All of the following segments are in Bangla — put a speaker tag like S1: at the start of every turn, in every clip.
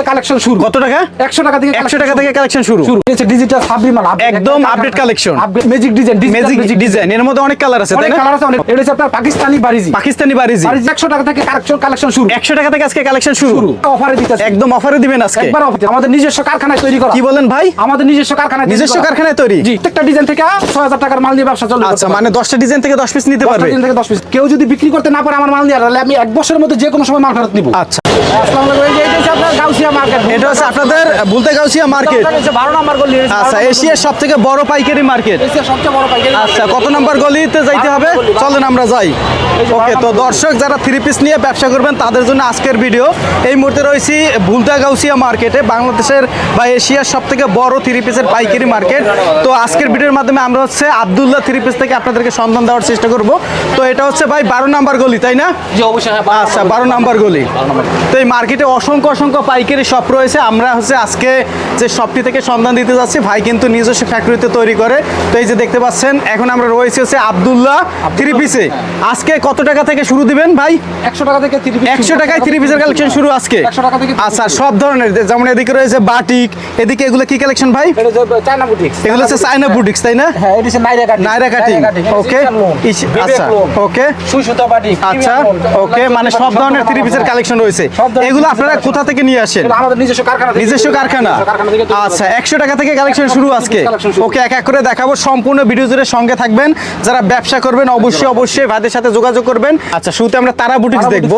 S1: থেকে কালেকশন শুরু।
S2: কত টাকা?
S1: একশো টাকা থেকে
S2: একশো টাকা থেকে কালেকশন শুরু।
S1: শুরু। হচ্ছে ডিজিটাল সাবরি মাল
S2: একদম update collection।
S1: Magic design
S2: magic design এর মধ্যে অনেক কালার আছে তাই না?
S1: কালার আছে অনেক। এটা হচ্ছে আপনার পাকিস্তানি বারিজি।
S2: পাকিস্তানি বারিজি।
S1: বারিজি একশো টাকা থেকে কালেকশন কালেকশন শুরু।
S2: একশো টাকা থেকে আজকে কালেকশন শুরু।
S1: অফারে দিতেছে।
S2: একদম অফারে দিবেন আজকে।
S1: একবার offer। আমাদের নিজস্ব কারখানায় তৈরি করা।
S2: কি বলেন ভাই?
S1: আমাদের নিজস্ব কারখানায়
S2: নিজস্ব কারখানায় তৈরি?
S1: জি প্রত্যেকটা ডিজাইন থেকে ছয় হাজার টাকার মাল নিয়ে ব্যবসা চলবে।
S2: আচ্ছা মানে দশটা ডিজাইন থেকে দশ পিস নিতে পারবে?
S1: ডিজাইন থেকে দশ পিস কেউ যদি বিক্রি করতে না পারে আমার মাল নিয়ে তাহলে আমি এক বছরের মধ্যে যে কোনো সময় মাল ফেরত নিব।
S2: আচ্ছা।
S1: আসসালামু আলাইকুম এই যে আপনার গাউসিয়া
S2: এটা হচ্ছে আপনাদের বুলতে গাউসিয়া মার্কেট
S1: বারো নম্বর গলি
S2: আচ্ছা এশিয়ার সব থেকে বড় পাইকারি মার্কেট
S1: সবচেয়ে বড় পাইকারি
S2: আচ্ছা কত নম্বর গলিতে যাইতে হবে? চলেন আমরা যাই। ওকে তো দর্শক যারা থ্রি পিস নিয়ে ব্যবসা করবেন তাদের জন্য আজকের ভিডিও এই মুহূর্তে রয়েছি ভুলতা গাউসিয়া মার্কেটে বাংলাদেশের বা এশিয়ার সব থেকে বড় থ্রি পিসের পাইকারি মার্কেট তো আজকের ভিডিওর মাধ্যমে আমরা হচ্ছে আবদুল্লাহ থ্রি পিস থেকে আপনাদেরকে সন্ধান দেওয়ার চেষ্টা করব। তো এটা হচ্ছে ভাই বারো নাম্বার গলি তাই না?
S1: অবশ্যই হ্যাঁ,
S2: আচ্ছা বারো নাম্বার গলি। তো এই মার্কেটে অসংখ্য অসংখ্য পাইকারি শপ রয়েছে। আমরা হচ্ছে আজকে যে শপটি থেকে সন্ধান দিতে যাচ্ছি ভাই কিন্তু নিজস্ব ফ্যাক্টরিতে তৈরি করে। তো এই যে দেখতে পাচ্ছেন এখন আমরা রয়েছে হচ্ছে আবদুল্লাহ থ্রি পিসে আজকে কত টাকা থেকে শুরু দিবেন ভাই?
S1: একশো টাকা থেকে
S2: একশো টাকায় থ্রি পিসের কালেকশন শুরু আজকে।
S1: 100 টাকা থেকে
S2: আচ্ছা সব ধরনের যেমন এদিকে রয়েছে বাটিক এদিকে এগুলো কি কালেকশন ভাই? এগুলো হচ্ছে চায়না বুটিক্স তাই না?
S1: হ্যাঁ নাইরা কাটিং
S2: ওকে আচ্ছা ওকে আচ্ছা ওকে মানে সব ধরনের থ্রি পিসের কালেকশন রয়েছে। এগুলো আপনারা কোথা থেকে নিয়ে আসেন
S1: আমাদের নিজস্ব কারখানা
S2: নিজস্ব আচ্ছা একশো টাকা থেকে কালেকশন শুরু আজকে। ওকে এক এক করে দেখাবো সম্পূর্ণ ভিডিও জুড়ে সঙ্গে থাকবেন। যারা ব্যবসা করবেন অবশ্যই অবশ্যই ভাইদের সাথে যোগাযোগ করবেন। আচ্ছা শুরুতে আমরা তারা বুটিক্স দেখব।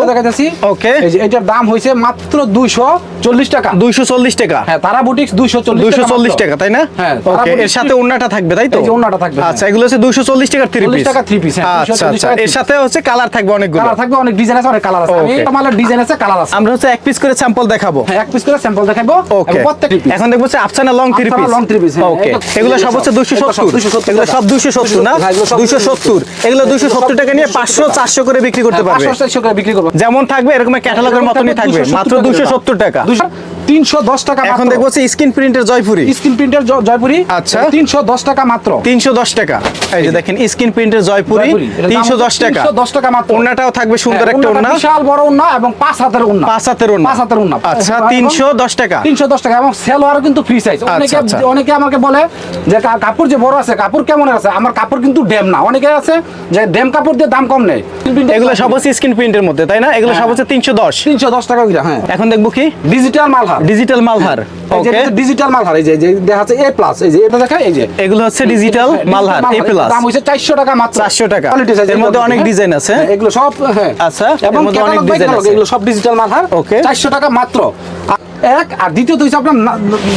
S2: ওকে।
S1: এটার দাম হয়েছে মাত্র দুইশো চল্লিশ টাকা।
S2: দুইশো চল্লিশ টাকা?
S1: হ্যাঁ তারা বুটিক্স দুইশো
S2: দুইশো চল্লিশ টাকা তাই না?
S1: হ্যাঁ,
S2: ওকে এর সাথে ওন্নাটা থাকবে তাই তো?
S1: থাকবে, হ্যাঁ।
S2: আচ্ছা এগুলো হচ্ছে দুইশো চল্লিশ টাকার থ্রি পিস
S1: টাকা three piece, হ্যাঁ,
S2: আচ্ছা আচ্ছা এর সাথে হচ্ছে কালার থাকবে অনেকগুলো।
S1: কালার থাকবে অনেক ডিজাইন আছে অনেক কালার আছে। ডিজাইন আছে কালার আছে।
S2: আমরা হচ্ছে এক পিস করে স্যাম্পল দেখাবো।
S1: এক পিস করে স্যাম্পল দেখাবো
S2: ওকে এখন দেখব হচ্ছে Afsana long three piece
S1: long three হ্যাঁ।
S2: ওকে এগুলো সব হচ্ছে দুইশো
S1: এগুলো সব
S2: সত্তর।
S1: 270
S2: এগুলো সব দুশো সত্তর না?
S1: দুইশো এগুলো সব
S2: দুশো সত্তর। এগুলো দুশো সত্তর টাকা নিয়ে পাঁচশো চারশো করে বিক্রি করতে পারবে।
S1: করে বিক্রি করবে।
S2: যেমন থাকবে এরকম ক্যাটালগের মতনই থাকবে মাত্র দুশো সত্তর টাকা।
S1: তিনশো দশ টাকা
S2: এখন দেখব হচ্ছে স্ক্রিন প্রিন্টের জয়পুরি।
S1: স্ক্রিন প্রিন্টের জয়পুরি?
S2: আচ্ছা।
S1: তিনশো দশ টাকা মাত্র।
S2: তিনশো দশ টাকা। এই যে দেখেন স্ক্রিন প্রিন্টের জয়পুরি
S1: জয়পুরি। এটার দাম
S2: তিনশো দশ
S1: হচ্ছে
S2: টাকা
S1: 310 টাকা মাত্র।
S2: ওড়নাটাও থাকবে সুন্দর
S1: হ্যাঁ,
S2: একটা ওড়না।
S1: বিশাল বড় ওড়না এবং পাঁচ হাতের ওড়না।
S2: পাঁচ হাতের ওড়না।
S1: পাঁচ হাতের ওড়না।
S2: আচ্ছা
S1: এবং
S2: তিনশো দশ টাকা।
S1: তিনশো দশ টাকা। এবং সেলোয়ারও কিন্তু ফ্রি সাইজ অনেকে
S2: আচ্ছা।
S1: অনেকে আমাকে বলে যে কাপড় যে বড় আছে কাপড় কেমন আছে? আমার কাপড় কিন্তু ড্যাম না। অনেকে আছে যে ড্যাম কাপড় দিয়ে দাম কম নেই।
S2: এগুলো সব হচ্ছে স্ক্রিন প্রিন্টের মধ্যে তাই না? এগুলো সব হচ্ছে তিনশো দশ।
S1: তিনশো দশ টাকা হ্যাঁ।
S2: এখন দেখব কি?
S1: Digital Malhar
S2: digital Malhar okay
S1: digital Malhar এই যে দেখা যাচ্ছে এ প্লাস এই যে এটা দেখা এই যে
S2: এগুলো হচ্ছে ডিজিটাল মালহার এ প্লাস
S1: দাম হইছে চারশো টাকা মাত্র
S2: 400 টাকা। এর মধ্যে অনেক
S1: হ্যাঁ।
S2: ডিজাইন আছে।
S1: হ্যাঁ, এগুলো সব হ্যাঁ
S2: আচ্ছা, এর মধ্যে অনেক ডিজাইন আছে।
S1: এগুলো সব ডিজিটাল মালহার
S2: ওকে
S1: চারশো টাকা মাত্র এক আর দ্বিতীয়ত হচ্ছে আপনার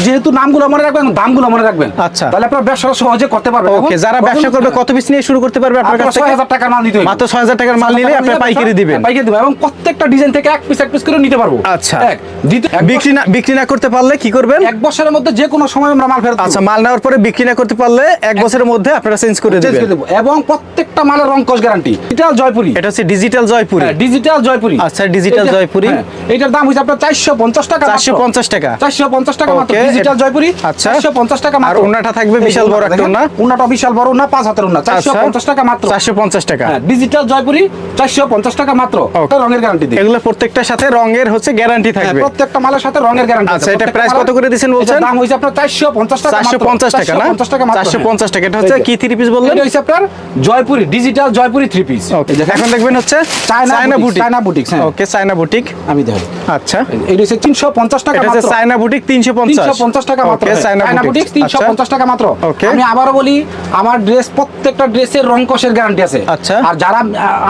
S1: যেহেতু নামগুলো মনে রাখবেন দামগুলো মনে রাখবেন।
S2: আচ্ছা।
S1: তাহলে আপনার ব্যবসা সহজে করতে পারবেন।
S2: ওকে যারা ব্যবসা করবে কত পিস নিয়ে শুরু করতে পারবে আপনার কাছ
S1: ছয়
S2: থেকে
S1: হাজার টাকার মাল নিতে হবে
S2: মাত্র ছয় হাজার টাকার মাল নিলে আপনি পাইকারি দিবেন।
S1: পাইকারি দিবেন। এবং প্রত্যেকটা ডিজাইন থেকে এক পিস এক পিস করে নিতে পারব।
S2: আচ্ছা।
S1: এক দ্বিতীয়
S2: বিক্রি না বিক্রি না করতে পারলে কি করবেন?
S1: এক বছরের মধ্যে যে কোনো সময় আমরা মাল ফেরত
S2: আচ্ছা মাল নেওয়ার পরে বিক্রি না করতে পারলে এক বছরের মধ্যে আপনারা চেঞ্জ করে
S1: চেঞ্জ করে
S2: দিবেন
S1: এবং প্রত্যেকটা মালের রং কস গ্যারান্টি। ডিজিটাল জয়পুরি
S2: এটা হচ্ছে ডিজিটাল জয়পুরি
S1: ডিজিটাল জয়পুরি
S2: আচ্ছা,
S1: ডিজিটাল
S2: জয়পুরি।
S1: হ্যাঁ, এটার দাম হচ্ছে আপনার চারশো পঞ্চাশ টাকা
S2: চারশো পঞ্চাশ টাকা
S1: চারশো পঞ্চাশ টাকা মাত্র ডিজিটাল জয়পুরি
S2: আচ্ছা।
S1: চারশো পঞ্চাশ টাকা
S2: আর
S1: মাত্র
S2: থাকবে বিশাল বড় একটা ওড়না।
S1: উন্নাটা বিশাল বড় উন্না পাঁচ হাতের উন্না চারশো
S2: আচ্ছা
S1: টাকা মাত্র
S2: চারশো পঞ্চাশ টাকা
S1: হ্যাঁ ডিজিটাল জয়পুরি চারশো পঞ্চাশ টাকা মাত্র
S2: Okay.
S1: রঙের গ্যারান্টি দিই
S2: এগুলো প্রত্যেকটার সাথে রঙের হচ্ছে গ্যারান্টি
S1: হ্যাঁ,
S2: থাকবে
S1: প্রত্যেকটা মালের সাথে রঙের গ্যারান্টি
S2: আচ্ছা, এটা price কত করে দিছেন বলছেন?
S1: দাম হয়েছে আপনার চারশো পঞ্চাশ টাকা
S2: চারশো পঞ্চাশ টাকা না
S1: পঞ্চাশ টাকা মাত্র,
S2: চারশো
S1: হ্যাঁ।
S2: পঞ্চাশ টাকা এটা হচ্ছে কি থ্রি পিস বললেন
S1: এটা হচ্ছে আপনার Jaipuri digital Jaipuri three piece
S2: okay এখন দেখবেন হচ্ছে
S1: China
S2: China
S1: boutique China boutique হ্যাঁ
S2: ওকে চায়না বুটিক
S1: আমি দেখো
S2: আচ্ছা
S1: এটা হচ্ছে তিনশো পঞ্চাশ টাকা মাত্র।
S2: চায়না বুটিক তিনশো পঞ্চাশ।
S1: তিনশো পঞ্চাশ টাকা মাত্র।
S2: China
S1: China boutique.
S2: বুটিক
S1: তিনশো পঞ্চাশ টাকা মাত্র। আমি আবারও বলি আমার ড্রেস প্রত্যেকটা ড্রেসের রং কষের গ্যারান্টি আছে।
S2: আচ্ছা।
S1: আর যারা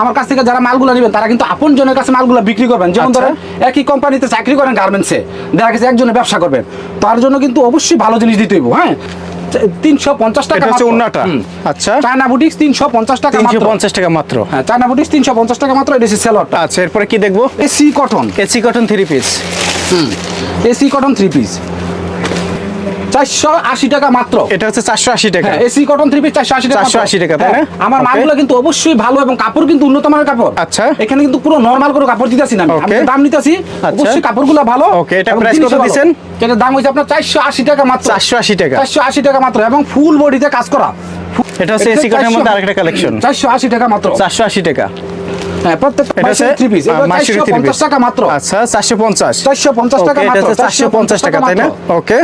S1: আমার কাছ থেকে যারা মালগুলো নেবেন তারা কিন্তু আপন জনের কাছে মালগুলো বিক্রি করবেন। যেমন। ধরেন একই কোম্পানিতে চাকরি করেন গার্মেন্টসে দেখা গেছে একজনে ব্যবসা করবেন। তার জন্য কিন্তু অবশ্যই ভালো জিনিস দিতে হইব হ্যাঁ? তিনশো পঞ্চাশ টাকা
S2: হচ্ছে। আচ্ছা।
S1: চায়না বুটিক তিনশো পঞ্চাশ টাকা
S2: তিনশো পঞ্চাশ টাকা মাত্র।
S1: হ্যাঁ চায়না বুটিক তিনশো পঞ্চাশ টাকা মাত্র এটা হচ্ছে সেলরটা
S2: আচ্ছা এরপরে কি দেখব?
S1: AC cotton
S2: AC cotton three piece
S1: AC cotton three piece চারশো আশি টাকা মাত্র।
S2: এটা হচ্ছে চারশো আশি টাকা।
S1: হ্যাঁ এসি কটন থ্রি পিস চারশো আশি টাকা
S2: 480 টাকা, তাই
S1: হ্যাঁ, আমার মালগুলো কিন্তু অবশ্যই ভালো এবং কাপড় কিন্তু উন্নত মানের কাপড়।
S2: আচ্ছা।
S1: এখানে কিন্তু পুরো নরমাল করে কাপড় দিতেছি না আমি। দাম নিতেছি
S2: আচ্ছা।
S1: অবশ্যই কাপড়গুলো ভালো
S2: Okay, এটা
S1: জিনিসও
S2: কত?
S1: এটার দাম আপনার চারশো আশি টাকা মাত্র।
S2: চারশো আশি টাকা।
S1: চারশো আশি টাকা মাত্র এবং ফুল বডিতে কাজ করা।
S2: এটা হচ্ছে এসি কটনের মধ্যে আরেকটা কালেকশন
S1: চারশো আশি টাকা মাত্র।
S2: চারশো আশি টাকা।
S1: হ্যাঁ প্রত্যেক three piece
S2: Masuri three piece
S1: টাকা মাত্র।
S2: আচ্ছা চারশো পঞ্চাশ।
S1: চারশো পঞ্চাশ টাকা মাত্র
S2: হচ্ছে চারশো পঞ্চাশ টাকা তাই না? ওকে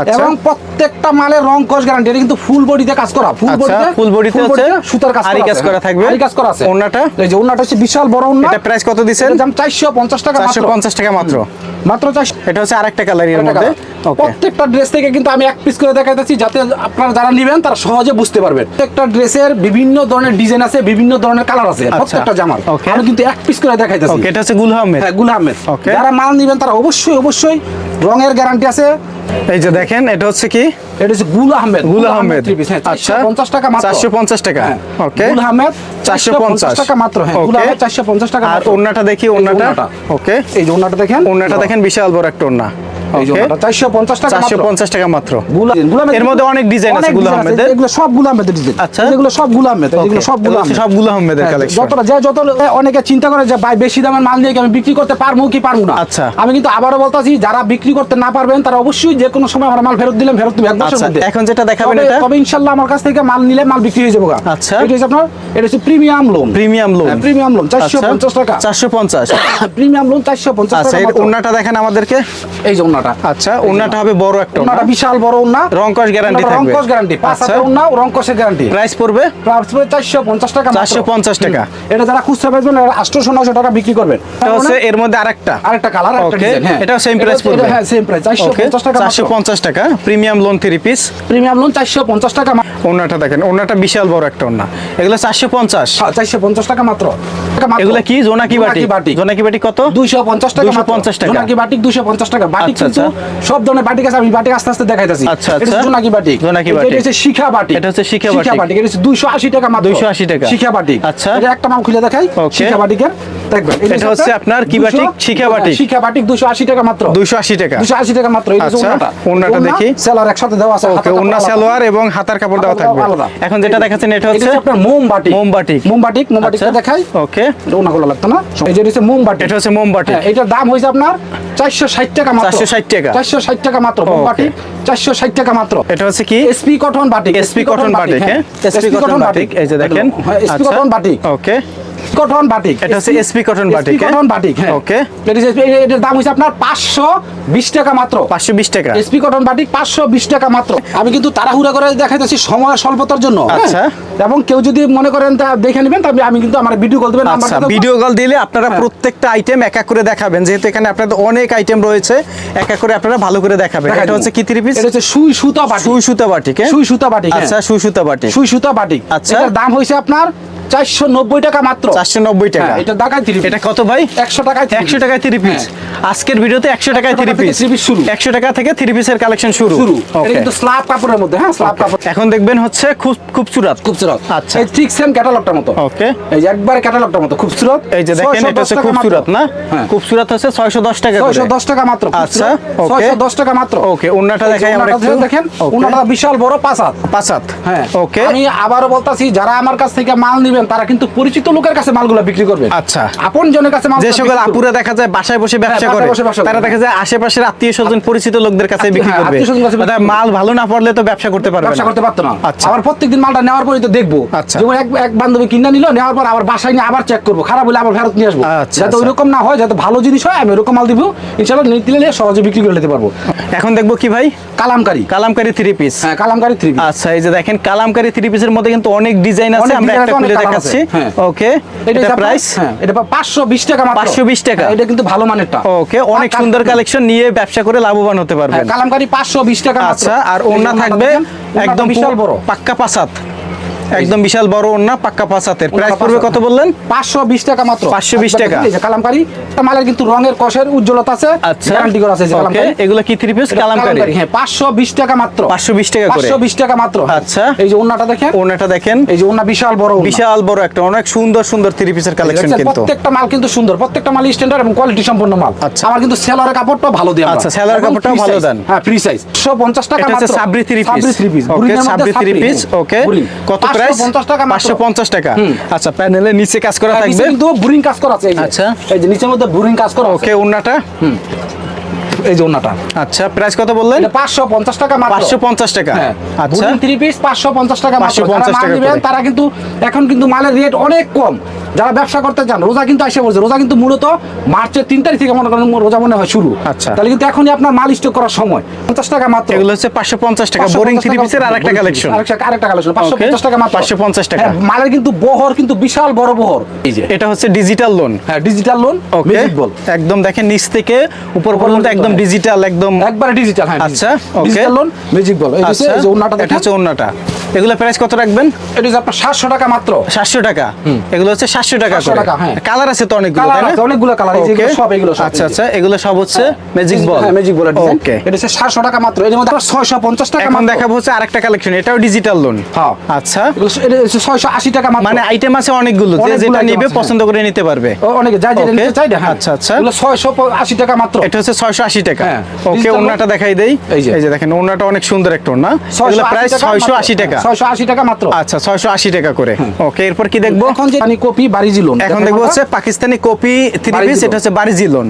S2: আচ্ছা।
S1: এবং প্রত্যেকটা মালের রং কস গ্যারান্টি এটা কিন্তু ফুল বডিতে কাজ করা ফুল
S2: আচ্ছা,
S1: বডিতে
S2: হচ্ছে
S1: সুতার কাজ করা
S2: কাজ করা
S1: হ্যাঁ।
S2: থাকবে।
S1: আরি কাজ করা আছে।
S2: ওড়নাটা?
S1: এই যে ওন্নাটা হচ্ছে বিশাল বড় ওন্না
S2: এটা প্রাইস কত
S1: এটার দাম 450 টাকা
S2: চারশো
S1: মাত্র
S2: পঞ্চাশ টাকা মাত্র।
S1: মাত্র 400
S2: এটা হচ্ছে আরেকটা কালারের। মধ্যে।
S1: প্রত্যেকটা ড্রেস থেকে কিন্তু আমি এক পিস করে দেখাইতেছি যাতে আপনারা যারা নেবেন তারা সহজে বুঝতে পারবেন। প্রত্যেকটা ড্রেসের বিভিন্ন ধরনের ডিজাইন আছে বিভিন্ন ধরনের কালার আছে প্রত্যেকটা জামার. আমি কিন্তু এক পিস করে দেখাইতেছি।
S2: এটা হচ্ছে গুল আহমেদ।
S1: হ্যাঁ গুল আহমেদ। যারা মাল নেবেন তারা অবশ্যই অবশ্যই রঙের গ্যারান্টি আছে।
S2: এই যে দেখেন এটা হচ্ছে কি?
S1: এটা হচ্ছে গুল আহমেদ।
S2: গুল আহমেদ
S1: হ্যাঁ
S2: আচ্ছা।
S1: 450 টাকা মাত্র।
S2: চারশো পঞ্চাশ টাকা।
S1: হ্যাঁ।
S2: ওকে
S1: গুল আহমেদ
S2: 450
S1: টাকা মাত্র। হ্যাঁ গুল. আহমেদ 450 টাকা
S2: আর
S1: মাত্র।
S2: ওড়নাটা দেখি ওড়নাটা। ওকে
S1: এই যে ওড়নাটা দেখেন।
S2: অন্যটা দেখেন বিশাল বড় একটা ওড়না।
S1: এই যে 450 টাকা
S2: চারশো
S1: মাত্র
S2: পঞ্চাশ টাকা মাত্র।
S1: গুল- গুল আহমেদ-
S2: এর মধ্যে অনেক ডিজাইন আছে
S1: অনেক
S2: আহমেদের
S1: এগুলো সব গুল আহমেদের ডিজাইন
S2: আচ্ছা।
S1: এগুলো সব গুল আহমেদ এগুলো সব গুল
S2: সব গুল আহমেদের কালেকশন
S1: যতটা যে যত অনেকে চিন্তা করে যে ভাই বেশি দামের মাল নিয়ে আমি বিক্রি করতে পারব কি পারব না?
S2: আচ্ছা।
S1: আমি কিন্তু আবারও বলতাছি যারা বিক্রি করতে না পারবেন তারা অবশ্যই যে কোনো সময় আমার মাল ফেরত দিলাম ফেরত এক
S2: আচ্ছা,
S1: মধ্যে।
S2: এখন যেটা দেখাবেন
S1: তবে-
S2: এটা?
S1: তবে ইনশাআল্লাহ আমার কাছ থেকে মাল নিলে মাল বিক্রি হয়ে যাবে।
S2: আচ্ছা।
S1: এটা হচ্ছে আপনার এটা হচ্ছে premium loan
S2: premium loan
S1: premium loan 450 টাকা।
S2: চারশো পঞ্চাশ।
S1: প্রিমিয়াম লোন 450
S2: আচ্ছা
S1: টাকা।
S2: দেখেন আমাদেরকে।
S1: এই যে ওন্নাটা
S2: আচ্ছা ওড়নাটা হবে বড় একটা।
S1: ওন্নাটা বিশাল বড় ওন্না
S2: রংকশ guarantee থাকবে।
S1: রংকশ গ্যারান্টি পাঁচ। হাতের ওন্না রংকশের গ্যারান্টি
S2: প্রাইস পড়বে?
S1: প্রাইস পড়বে 450 টাকা
S2: 450 টাকা।
S1: এটা যারা খুচরা বেচবেন 800 900 টাকা বিক্রি করবেন।
S2: এটা হচ্ছে এর মধ্যে আরেকটা।
S1: আরেকটা কালার আরেকটা ডিজাইন হ্যাঁ।
S2: এটাও price
S1: এটা-
S2: পড়বে?
S1: হ্যাঁ সেম প্রাইস 450 টাকা
S2: চারশো পঞ্চাশ টাকা premium loan three piece
S1: premium loan 450 টাকা মাত্র।
S2: দেখেন ওড়নাটা বিশাল বড় একটা ওড়না এগুলো চারশো পঞ্চাশ।
S1: হ্যাঁ, 450 টাকা মাত্র।
S2: এগুলা কি? জোনাকি বাটি?
S1: জোনাকি
S2: বাটি। কত?
S1: 250 টাকা
S2: 250 টাকা।
S1: জোনাকি বাটিক 250 টাকা। বাটিক
S2: আচ্ছা,
S1: কিন্তু সব ধরনের বাটিক আছে আমি বাটিক আস্তে আস্তে দেখাইতাছি।
S2: আচ্ছা, আচ্ছা।
S1: জোনাকি বাটিক।
S2: জোনাকি বাটিক।
S1: এটা হচ্ছে শিখা বাটিক।
S2: এটা হচ্ছে শিখা বাটিক।
S1: বাটিক। এটা হচ্ছে 280 টাকা মাত্র।
S2: 280 টাকা।
S1: শিখা বাটিক।
S2: আচ্ছা।
S1: এটা একটা মাল খুলে দেখাই। শিখা বাটিকের। দেখবেন
S2: এটা হচ্ছে আপনার কি batik? Shikha batik.
S1: Shikha batik 280 টাকা মাত্র।
S2: দুইশো আশি টাকা।
S1: 280 টাকা মাত্র। হচ্ছে
S2: আচ্ছা,
S1: ওন্নাটা
S2: ওন্নাটা দেখি।
S1: সেলার একসাথে দেওয়া আছে
S2: ওকে। সালোয়ার এবং হাতার কাপড় দেওয়া থাকবে। এখন যেটা দেখাচ্ছেন এটা হচ্ছে
S1: আপনার মোমবাটিক
S2: মোমবাটিক।
S1: মোমবাটিক মোমবাটিকটা
S2: আচ্ছা,
S1: দেখাই।
S2: ওকে।
S1: এটা ওনাগুলো লাগতো না? এই যে হচ্ছে মোমবাটিক
S2: এটা হচ্ছে মোমবাটি
S1: হ্যাঁ, এটার দাম হয়েছে আপনার চারশো ষাট টাকা মাত্র।
S2: 460 টাকা।
S1: চারশো ষাট টাকা মাত্র
S2: Okay.
S1: চারশো ষাট টাকা মাত্র।
S2: এটা হচ্ছে কি?
S1: SP cotton batik
S2: SP cotton batik হ্যাঁ। এসপি কটন বাটিক এই যে দেখেন।
S1: SP cotton batik
S2: okay
S1: cotton batik
S2: এটা হচ্ছে হ্যাঁ?
S1: কটন বাটিক হ্যাঁ
S2: Okay.
S1: এটা হচ্ছে- এটার দাম হয়েছে আপনার পাঁচশো বিশ টাকা মাত্র
S2: পাঁচশো বিশ টাকা
S1: এসপি কটন বাটিক পাঁচশো বিশ টাকা মাত্র আমি কিন্তু তাড়াহুড়া করে দেখাইতেছি সময় স্বল্পতার জন্য হ্যাঁ?
S2: আচ্ছা।
S1: এবং কেউ যদি মনে করেন তা দেখে নেবেন তবে আমি কিন্তু আমার ভিডিও কল দেবেন
S2: আচ্ছা ভিডিও কল দিলে আপনারা
S1: হ্যাঁ।
S2: প্রত্যেকটা আইটেম এক এক করে দেখাবেন যেহেতু এখানে আপনাদের অনেক আইটেম রয়েছে এক এক করে আপনারা ভালো করে দেখাবেন এটা হচ্ছে কি থ্রি পিস
S1: এটা হচ্ছে সুই সুতা বাটিক
S2: সুই সুতা বাটিক হ্যাঁ?
S1: সুই সুতা বাটিক।
S2: আচ্ছা সুই সুতা বাটিক
S1: সুই সুতা বাটিক
S2: আচ্ছা।
S1: এটার দাম হয়েছে আপনার চারশো নব্বই টাকা মাত্র।
S2: চারশো নব্বই টাকা।
S1: হ্যাঁ, এটা ঢাকায় থ্রি
S2: এটা কত ভাই?
S1: একশো টাকায়
S2: একশো। টাকায় থ্রি পিস আজকের ভিডিওতে একশো টাকায়
S1: 100
S2: থ্রি
S1: টাকা থেকে
S2: পিস
S1: শুরু।
S2: একশো টাকা থেকে থ্রি পিসের কালেকশন শুরু।
S1: শুরু। এটা কিন্তু স্ল্যাব কাপড়ের মধ্যে হ্যাঁ স্ল্যাব কাপড়।
S2: এখন দেখবেন হচ্ছে খুব খুবসুরাত।
S1: খুবসুরত।
S2: আচ্ছা।
S1: এই ঠিক সেম ক্যাটালগটার মতো।
S2: ওকে
S1: এই যে একবারে ক্যাটালগটার মতো খুবসুরত।
S2: এই যে দেখেন এটা হচ্ছে
S1: টাকা
S2: খুবসুরাত
S1: মাত্র।
S2: না?
S1: হ্যাঁ।
S2: খুবসুরাত হচ্ছে ছয়শো দশ টাকা করে।
S1: ছয়শো দশ টাকা মাত্র
S2: আচ্ছা.
S1: ছয়শো দশ টাকা মাত্র।
S2: ওকে,
S1: যে
S2: দেখাই আমরা একটু।
S1: দেখেন
S2: ওকে।
S1: বিশাল বড় পাঁচ হাত। হ্যাঁ।
S2: ওকে
S1: আমি আবারও বলতাছি যারা আমার কাছ থেকে মাল নেবেন তারা কিন্তু পরিচিত লোকের কাছে মালগুলো বিক্রি করবে।
S2: আচ্ছা।
S1: আপন জনের কাছে মাল
S2: যে সকল আপুরা দেখা যায় বাসায় বসে ব্যবসা
S1: হ্যাঁ,
S2: করে
S1: ব্যবসা
S2: তারা দেখা যায় আশেপাশের আত্মীয় স্বজন পরিচিত লোকদের কাছে বিক্রি
S1: হ্যাঁ,
S2: করবে
S1: বিক্রি করবে।
S2: মাল ভালো না পড়লে তো ব্যবসা করতে পারবে
S1: ব্যবসা করতে পারতো না।
S2: আচ্ছা।
S1: আবার প্রত্যেকদিন মালটা নেওয়ার পরই তো দেখব।
S2: আচ্ছা।
S1: যেমন এক এক বান্ধবী কিনে নিল নেওয়ার পর আবার বাসায় নিয়ে আবার চেক করব। খারাপ হলে আবার ফেরত নিয়ে আসব।
S2: আচ্ছা,
S1: যাতে
S2: আচ্ছা।
S1: ওইরকম না হয় যাতে ভালো জিনিস হয় আমি ওরকম মাল দিব। ইনশাল্লাহ নিতে নিলে সহজে বিক্রি করে নিতে পারব।
S2: এখন দেখব কি ভাই?
S1: কালামকারি।
S2: কালামকারি থ্রি পিস
S1: হ্যাঁ কালামকারি থ্রি পিস
S2: আচ্ছা এই যে দেখেন কালামকারি থ্রি পিসের মধ্যে কিন্তু অনেক ডিজাইন আছে আমরা একটা খুলে দেখাচ্ছি
S1: হ্যাঁ।
S2: ওকে।
S1: এটা
S2: প্রাইস
S1: হ্যাঁ এটা পাঁচশো বিশ টাকা মাত্র।
S2: 520 টাকা?
S1: হ্যাঁ, এটা কিন্তু ভালো মানেরটা
S2: ওকে অনেক সুন্দর কালেকশন নিয়ে ব্যবসা করে লাভবান হতে পারবেন।
S1: কালামকারী কালামকারি পাঁচশো বিশ টাকা
S2: আচ্ছা আর ওন্না থাকবে একদম
S1: বিশাল বড়।
S2: পাক্কা পাসাত একদম বিশাল বড় ওন্না পাক্কা পাসাতের প্রাইস পড়বে কত বললেন?
S1: পাঁচশো বিশ টাকা মাত্র।
S2: 520 টাকা।
S1: এই যে কালামকারি এটা মালের কিন্তু রঙের কষের উজ্জ্বলতা আছে
S2: আচ্ছা।
S1: গ্যারান্টি করা আছে কালামকারি।
S2: এগুলো কি থ্রি পিস কালামকারি
S1: হ্যাঁ পাঁচশো বিশ টাকা মাত্র।
S2: 520 টাকা করে।
S1: পাঁচশো বিশ টাকা মাত্র।
S2: আচ্ছা।
S1: এই যে ওন্নাটা দেখেন।
S2: ওনাটা দেখেন।
S1: এই যে ওন্না বিশাল বড় ওন্না।
S2: বিশাল বড় একটা অনেক সুন্দর সুন্দর থ্রি পিসের কালেকশন কিন্তু।
S1: প্রত্যেকটা মাল কিন্তু সুন্দর প্রত্যেকটা মাল স্ট্যান্ডার্ড এবং কোয়ালিটি সম্পন্ন মাল।
S2: আচ্ছা।
S1: আমার কিন্তু সেলারের কাপড়টা ভালো আমরা।
S2: আচ্ছা, সেলারের
S1: এবং
S2: কাপড়টাও ভালো দেন।
S1: হ্যাঁ ফ্রি সাইজ 150 টাকা মাত্র।
S2: Sabri three piece
S1: Sabri three piece
S2: okay Sabri three piece okay কত প্রাইস
S1: 550 টাকা
S2: 550 টাকা। আচ্ছা প্যানেলের নিচে কাজ করা থাকবে?
S1: কিন্তু বুরিং কাজ করা আছে।
S2: আচ্ছা।
S1: এই যে নিচের মধ্যে বুরিং কাজ করা
S2: ওকে ওন্নাটা
S1: এই যে ওন্নাটা
S2: আচ্ছা প্রাইস কত বললেন?
S1: এটা 550 টাকা মাত্র।
S2: 550 টাকা।
S1: হ্যাঁ।
S2: আচ্ছা।
S1: বুরিং 3 পিস 550 টাকা মাত্র।
S2: 550 টাকা
S1: তারা কিন্তু এখন কিন্তু মালের রেট অনেক কম। যারা ব্যবসা করতে চান রোজা কিন্তু আসে বলছে রোজা কিন্তু মূলত মার্চের তিন তারিখ থেকে মনে করেন রোজা মনে হয় শুরু।
S2: আচ্ছা।
S1: তাহলে কিন্তু এখনই আপনার মাল স্টক করার সময়। পঞ্চাশ টাকা মাত্র।
S2: এগুলো হচ্ছে পাঁচশো পঞ্চাশ টাকা। বোরিং থ্রি পিসের আরেকটা কালেকশন
S1: আরেকটা আরেকটা কালেকশন পাঁচশো পঞ্চাশ টাকা মাত্র।
S2: 550 টাকা।
S1: হ্যাঁ, মালের কিন্তু বহর কিন্তু বিশাল বড় বহর। এই যে
S2: এটা হচ্ছে ডিজিটাল লোন
S1: হ্যাঁ digital loan
S2: okay
S1: magic ball
S2: একদম দেখেন নিচ থেকে উপর পর্যন্ত একদম ডিজিটাল একদম
S1: একবারে ডিজিটাল হ্যাঁ
S2: আচ্ছা.
S1: ডিজিটাল লোন ম্যাজিক বল এই
S2: আচ্ছা
S1: যে ওন্নাটা
S2: এটা হচ্ছে ওন্নাটা এগুলো প্রাইস কত রাখবেন?
S1: এটা হচ্ছে আপনার সাতশো টাকা মাত্র।
S2: সাতশো টাকা। এগুলো হচ্ছে সাতশো টাকা
S1: 700 টাকা, হ্যাঁ।
S2: কালার আছে তো অনেকগুলো তাই না?
S1: অনেকগুলো যে সব, এগুলো সব,
S2: আচ্ছা আচ্ছা এগুলো সব হচ্ছে ম্যাজিক বল
S1: হ্যাঁ ম্যাজিক বল
S2: ওকে
S1: এটা হচ্ছে সাতশো টাকা মাত্র এর মধ্যে ছয়শো পঞ্চাশ টাকা
S2: এখন দেখাবো হচ্ছে আরেকটা কালেকশন এটাও ডিজিটাল লোন
S1: হ্যাঁ।
S2: আচ্ছা।
S1: ছয়শো আশি টাকা মাত্র।
S2: মানে আইটেম আছে অনেকগুলো যে যেটা নিবে পছন্দ করে নিতে পারবে।
S1: ও, অনেকে যেটা নিতে চাই হ্যাঁ।
S2: আচ্ছা, আচ্ছা।
S1: এগুলো ছয়শো আশি টাকা মাত্র।
S2: এটা হচ্ছে ছয়শো আশি টাকা।
S1: হ্যাঁ।
S2: ওকে ওনাটা দেখাই দেই।
S1: এই যে।
S2: দেখেন ওনাটা অনেক সুন্দর একটা ওনা এগুলো প্রাইস ছয়শো আশি টাকা।
S1: ছয়শো আশি টাকা মাত্র।
S2: আচ্ছা ছয়শো আশি টাকা করে। ওকে এরপর কি দেখব?
S1: এখন যে কপি বাড়িজি লোন
S2: এখন দেখব হচ্ছে পাকিস্তানি কপি থ্রি পিস এটা হচ্ছে লোন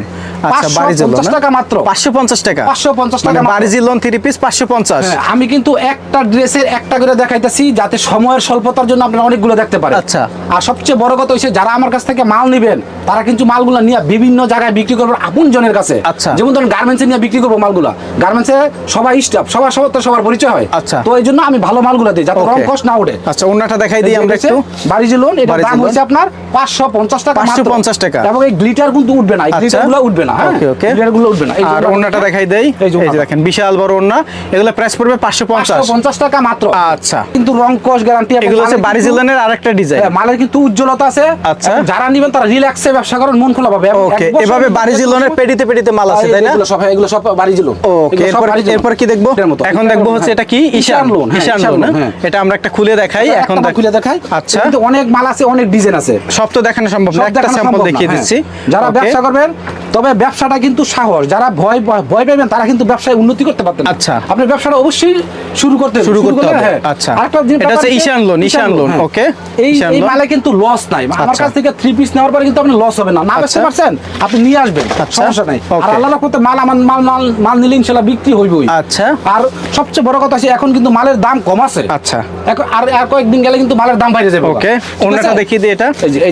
S2: আচ্ছা
S1: 550
S2: লোন
S1: টাকা মাত্র।
S2: পাঁচশো পঞ্চাশ টাকা।
S1: 550 টাকা
S2: মানে লোন থ্রি পিস পাঁচশো পঞ্চাশ।
S1: হ্যাঁ, আমি কিন্তু একটা ড্রেসের একটা করে দেখাইতেছি যাতে সময়ের স্বল্পতার জন্য আপনারা অনেকগুলো দেখতে পারেন।
S2: আচ্ছা।
S1: আর সবচেয়ে বড় কথা যারা আমার কাছ থেকে মাল নেবেন তারা কিন্তু মালগুলো নিয়ে বিভিন্ন জায়গায় বিক্রি করবে আপন জনের কাছে।
S2: আচ্ছা।
S1: যেমন ধরুন গার্মেন্টসে নিয়ে বিক্রি করব মালগুলো। গার্মেন্টসে সবাই স্টাফ সবার সবার তো সবার পরিচয় হয়।
S2: আচ্ছা।
S1: তো এই জন্য আমি ভালো মালগুলো দিই যাতে কষ্ট না ওঠে।
S2: আচ্ছা ওনাটা দেখাই দিই আমরা একটু।
S1: বাড়িজি লোন এটার দাম হচ্ছে আপনার পাঁচশো পঞ্চাশ টাকা মাত্র।
S2: 550 টাকা।
S1: এবং এই গ্লিটার কিন্তু উঠবে না এই
S2: আচ্ছা।
S1: উঠবে না
S2: Okay, okay.
S1: গ্লিটার উঠবে না।
S2: আর
S1: ওনাটা
S2: ওনাটা দেখাই দেই।
S1: এই যে
S2: এই যে
S1: ওনাটা।
S2: দেখেন বিশাল বড় ওনা এগুলো প্রাইস পড়বে পাঁচশো পঞ্চাশ।
S1: 550 টাকা মাত্র।
S2: আচ্ছা।
S1: কিন্তু রং কস গ্যারান্টি
S2: এগুলো হচ্ছে বারিজি লোনের আরেকটা ডিজাইন
S1: মালের কিন্তু উজ্জ্বলতা আছে।
S2: আচ্ছা।
S1: যারা নিবেন তারা রিল্যাক্সে ব্যবসা করেন মন খোলা পাবে।
S2: ওকে এভাবে
S1: কিন্তু
S2: বারিজি
S1: এক
S2: লোনের পেডিতে পেডিতে মাল আছে তাই না?
S1: এগুলো সব এগুলো সব বারিজি লোন
S2: ওকে এরপর এরপর কি দেখব? এখন দেখব হচ্ছে এটা কি? ঈশান। লোন ঈশান লোন এটা আমরা একটা খুলে দেখাই এখন
S1: এখন খুলে দেখাই।
S2: আচ্ছা।
S1: কিন্তু অনেক মাল আছে অনেক ডিজাইন আছে।
S2: সব তো দেখানো সম্ভব না একটা স্যাম্পল দেখিয়ে
S1: হ্যাঁ।
S2: দিচ্ছি
S1: যারা ব্যবসা করবেন তবে ব্যবসাটা কিন্তু সাহস যারা ভয় ভয় পাবেন তারা কিন্তু ব্যবসায় উন্নতি করতে পারতেন
S2: আচ্ছা।
S1: আপনি ব্যবসাটা অবশ্যই শুরু করতে
S2: শুরু করতে হবে।
S1: হ্যাঁ।
S2: আচ্ছা।
S1: আরেকটা
S2: এটা হচ্ছে ঈশান লোন, ঈশান লোন,
S1: হ্যাঁ।
S2: okay?
S1: এই এই মালে কিন্তু লস নাই আমার
S2: আচ্ছা।
S1: কাছ থেকে থ্রি পিস নেওয়ার পরে কিন্তু আপনি লস হবে না না বেচতে
S2: আচ্ছা।
S1: পারছেন আপনি নিয়ে আসবেন
S2: আচ্ছা।
S1: সমস্যা নাই আর
S2: Okay.
S1: আল্লাহ করতে মাল আমার মাল মাল মাল নিলে ইনশাল্লাহ বিক্রি হইবই
S2: আচ্ছা
S1: আর সবচেয়ে বড় কথা আছে এখন কিন্তু মালের দাম কম আছে
S2: আচ্ছা
S1: এখন আর আর কয়েকদিন গেলে কিন্তু মালের দাম বাইরে যাবে
S2: ওকে ওনাটা দেখিয়ে দিই এটা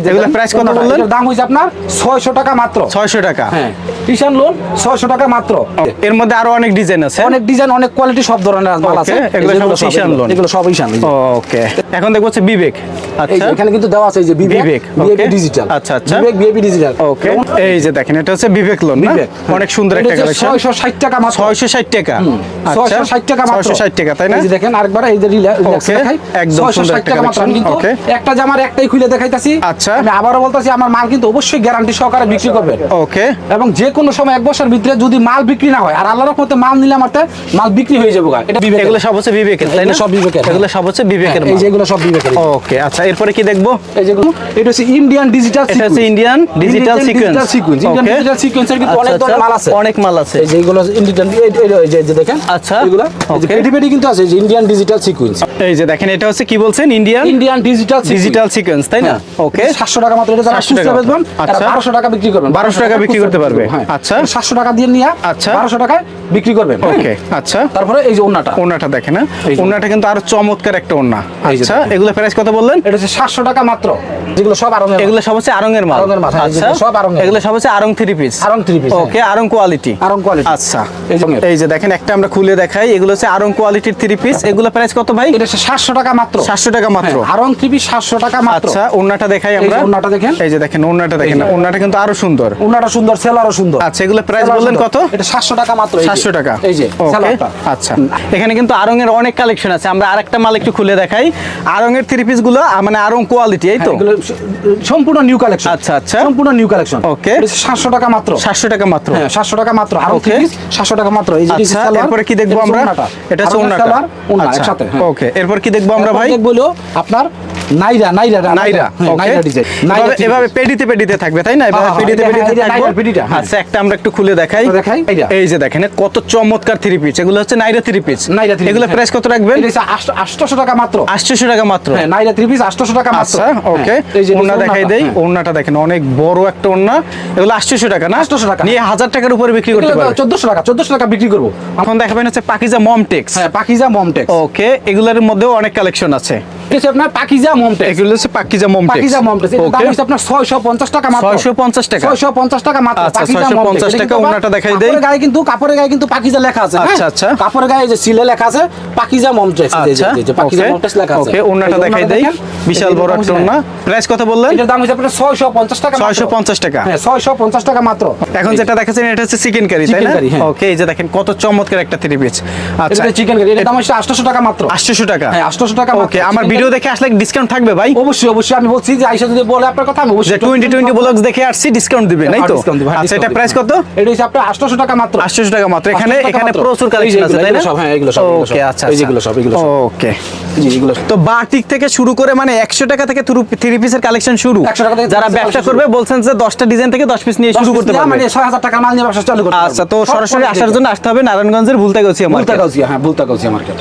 S2: এগুলো প্রাইস কত বললেন?
S1: দাম হয়েছে আপনার ছয়শো টাকা মাত্র।
S2: ছয়শো টাকা।
S1: হ্যাঁ কিষান লোন ছয়শো টাকা মাত্র।
S2: এর মধ্যে আরও অনেক ডিজাইন আছে।
S1: অনেক ডিজাইন অনেক কোয়ালিটি সব ধরনের মাল আছে।
S2: এগুলো
S1: এই যে
S2: সব ঈশান লোন।
S1: এগুলো সব ঈশান
S2: ওকে এখন দেখব হচ্ছে বিবেক আচ্ছা।
S1: এখানে কিন্তু দেওয়া আছে এই যে বিবেক
S2: বিবেক,
S1: বিবেক ডিজিটাল
S2: আচ্ছা, আচ্ছা।
S1: বিবেক বিএপি ডিজিটাল
S2: ওকে এই যে দেখেন এটা হচ্ছে বিবেক লোন না? অনেক সুন্দর একটা কালেকশন
S1: টাকা মাত্র।
S2: টাকা।
S1: ষাট টাকা মাত্র।
S2: তাই না?
S1: এই যে দেখেন আরেকবার এই যে রিল্যাক্স দেখাই।
S2: একদম সুন্দর. একটা
S1: জামার একটাই খুলে দেখাইতাছি।
S2: আচ্ছা।
S1: আমি আবারও বলতাছি আমার মাল কিন্তু অবশ্যই গ্যারান্টি সহকারে বিক্রি করবে
S2: ওকে।
S1: এবং যে কোনো সময় এক বছর ভিতরে যদি মাল বিক্রি না হয় আর আল্লাহর রহমতে মাল নিলে আমার মাল বিক্রি হয়ে যাবে এটা বিবেকের।
S2: এগুলো সব হচ্ছে বিবেকের তাই না?
S1: সব বিবেকের, হ্যাঁ।
S2: এগুলো সব হচ্ছে বিবেকের
S1: এই
S2: মাল।
S1: সব বিবেকের
S2: ওকে আচ্ছা এরপরে কি দেখব?
S1: এই যেগুলো এটা হচ্ছে ইন্ডিয়ান ডিজিটাল
S2: এটা হচ্ছে Indian digital sequence
S1: sequence Indian digital সিকোয়েন্সের কিন্তু অনেক ধরনের মাল আছে।
S2: অনেক মাল আছে।
S1: এই যে ইন্ডিয়ান এই যে দেখেন
S2: আচ্ছা,
S1: এগুলো এই যে
S2: okay.
S1: পেটি পেটি কিন্তু আছে যে ইন্ডিয়ান ডিজিটাল সিকোয়েন্স
S2: এই যে দেখেন এটা হচ্ছে কি বলছেন? Indian
S1: Indian digital
S2: digital sequence তাই না? ওকে
S1: সাতশো টাকা মাত্র এটা যারা
S2: 700 টাকা
S1: খুচরা বেচবেন
S2: আচ্ছা।
S1: বারোশো টাকা বিক্রি করবেন
S2: 1200 টাকা বিক্রি করতে পারবে। আচ্ছা।
S1: সাতশো টাকা দিয়ে নিয়া
S2: আচ্ছা।
S1: বারোশো টাকায় বিক্রি করবেন। হ্যাঁ?
S2: ওকে আচ্ছা।
S1: তারপরে এই যে ওন্নাটা।
S2: ওনাটা দেখেন না
S1: এই
S2: ওনাটা কিন্তু আরও চমৎকার একটা ওনা আচ্ছা। এগুলো প্রাইস কত বললেন?
S1: এটা হচ্ছে সাতশো টাকা মাত্র। যেগুলো সব আরও
S2: এগুলো সব হচ্ছে আরং এর মাল।
S1: আড়ং এর মাল, হ্যাঁ,
S2: আচ্ছা
S1: সব আড়ং এর।
S2: এগুলো সব হচ্ছে আরং থ্রি পিস
S1: আড়ং three piece, হ্যাঁ।
S2: Okay Aarong quality
S1: Aarong quality।
S2: আচ্ছা
S1: এই যে
S2: দেখেন। একটা আমরা খুলে দেখাই। এগুলো হচ্ছে আরং কোয়ালিটির থ্রি পিস এগুলো প্রাইস কত ভাই?
S1: এটা হচ্ছে সাতশো টাকা মাত্র।
S2: সাতশো টাকা মাত্র।
S1: হ্যাঁ, আরং থ্রি পিস সাতশো টাকা মাত্র।
S2: আচ্ছা ওনাটা দেখাই আমরা।
S1: ওড়নাটা দেখেন।
S2: এই যে দেখেন ওনাটা দেখেন। ওনাটা কিন্তু আরও সুন্দর।
S1: ওনাটা সুন্দর সেল আরও সুন্দর।
S2: আচ্ছা এগুলো প্রাইস বললেন কত?
S1: এটা সাতশো টাকা মাত্র এই যে।
S2: সাতশো টাকা
S1: এই যে
S2: আচ্ছা। এখানে কিন্তু আরং এর অনেক কালেকশন আছে। আমরা আরেকটা মাল একটু খুলে দেখাই। আরং এর থ্রি পিসগুলো মানে আরং কোয়ালিটি এই তো?
S1: হ্যাঁ, সম্পূর্ণ নিউ কালেকশন
S2: আচ্ছা, আচ্ছা।
S1: সম্পূর্ণ নিউ কালেকশন
S2: Okay.
S1: সাতশো টাকা মাত্র।
S2: সাতশো টাকা মাত্র।
S1: হ্যাঁ সাতশো টাকা মাত্র। আর
S2: Okay.
S1: সাতশো টাকা মাত্র। এই যে
S2: আচ্ছা এরপরে কি দেখব আমরা? এটা হচ্ছে
S1: ওড়না
S2: আচ্ছা।
S1: একসাথে হ্যাঁ।
S2: ওকে এরপর কি দেখব আমরা ভাই?
S1: দেখব আপনার নাইরা নাইরা।
S2: নাইরা
S1: হ্যাঁ, নাইরা ডিজাইন
S2: এভাবে- এভাবে পেডিতে পেডিতে থাকবে তাই না? এভাবে
S1: হ্যাঁ,
S2: পেডিতে
S1: হ্যাঁ,
S2: পেডিতে থাকবে।
S1: পেডিটা, হ্যাঁ।
S2: আচ্ছা একটা আমরা একটু খুলে দেখাই।
S1: দেখাই,
S2: এই যে দেখেন কত চমৎকার থ্রি পিস এগুলো হচ্ছে Naira three piece
S1: Naira piece,
S2: এগুলো
S1: হ্যাঁ।
S2: প্রাইস কত রাখবেন?
S1: এটা টাকা মাত্র।
S2: আটশোশো টাকা মাত্র।
S1: হ্যাঁ নাইরা থ্রি পিস আটশোশো টাকা মাত্র।
S2: আচ্ছা ওকে
S1: হ্যাঁ,
S2: ওন্না দেখাই দেই।
S1: হ্যাঁ।
S2: ওন্নাটা দেখেন অনেক বড় একটা ওন্না এগুলো আটশোশো টাকা না?
S1: 800 টাকা।
S2: নিয়ে হাজার টাকার উপরে বিক্রি করতে পারবে।
S1: চোদ্দশো টাকা চোদ্দশো টাকা বিক্রি করব।
S2: এখন দেখাবেন হচ্ছে পাকিজা মম টেক্স
S1: হ্যাঁ পাকিজা মমটেক্স।
S2: ওকে এগুলোর মধ্যেও অনেক কালেকশন আছে।
S1: হচ্ছে আপনার পাকিজা মমটেক্স
S2: এগুলো হচ্ছে পাকিজা মমটেক্স
S1: পাকিজা মমটেক্স এটার দাম হচ্ছে আপনার 650 টাকা মাত্র
S2: 650 টাকা?
S1: 650 টাকা মাত্র
S2: আচ্ছা,
S1: পাকিজা
S2: 650
S1: মমটেক্স।
S2: টাকা, ওনাটা দেখাই দেই।
S1: কাপড়ের গায়ে কিন্তু কাপড়ের গায়ে কিন্তু পাকিজা লেখা আছে হ্যাঁ?
S2: আচ্ছা, আচ্ছা।
S1: কাপড়ের গায়ে যে সিলে লেখা আছে পাকিজা মমটেক্স এই যে-
S2: আচ্ছা
S1: যে পাকিজা মমটেক্স লেখা আছে।
S2: ওকে ওনাটা দেখাই দেই। বিশাল বড় একটা ওনা প্রাইস কত বললেন?
S1: এটার দাম হচ্ছে আপনার 650 টাকা
S2: 650 টাকা।
S1: হ্যাঁ 650 টাকা মাত্র।
S2: এখন যেটা দেখাচ্ছেন এটা হচ্ছে চিকেন কারি তাই না?
S1: হ্যাঁ।
S2: ওকে এই যে দেখেন কত চমৎকার একটা থ্রি পিস আচ্ছা।
S1: এটা চিকেন কারি এটার দাম হচ্ছে 800 টাকা মাত্র।
S2: 800 টাকা।
S1: হ্যাঁ 800 টাকা
S2: ওকে আমার ভিডিও দেখে আসলে ডিসকাউন্ট থাকবে ভাই?
S1: অবশ্যই অবশ্যই। আমি বলছি যে আইসা যদি বলে আপনার কথা আমি অবশ্যই
S2: টোয়েন্টি টোয়েন্টি ব্লগস দেখে আসছি ডিসকাউন্ট দিবে নাই তো?
S1: discount দিব, হ্যাঁ,
S2: আচ্ছা এটা প্রাইস কত?
S1: এটা হচ্ছে আপনার 800 টাকা মাত্র।
S2: 800 টাকা মাত্র। এখানে এখানে প্রচুর কালেকশন আছে তাই না?
S1: সব, হ্যাঁ, এগুলো সব,
S2: ওকে আচ্ছা
S1: এই
S2: আচ্ছা।
S1: সব, এগুলো সব।
S2: ওকে
S1: জি এগুলো
S2: তো বাটিক থেকে শুরু করে মানে একশো টাকা থেকে থ্রি পিসের কালেকশন শুরু।
S1: 100 টাকা থেকে
S2: যারা ব্যবসা করবে বলছেন যে দশটা ডিজাইন থেকে দশ পিস নিয়ে শুরু করতে পারবে।
S1: মানে 6000 টাকার মাল নিয়ে ব্যবসা চালু করতে
S2: আচ্ছা তো সরাসরি আসার জন্য আসতে হবে নারায়ণগঞ্জের ভুলতা গেছি আমার
S1: ভুলতা হ্যাঁ ভুলতা গাউসিয়া মার্কেট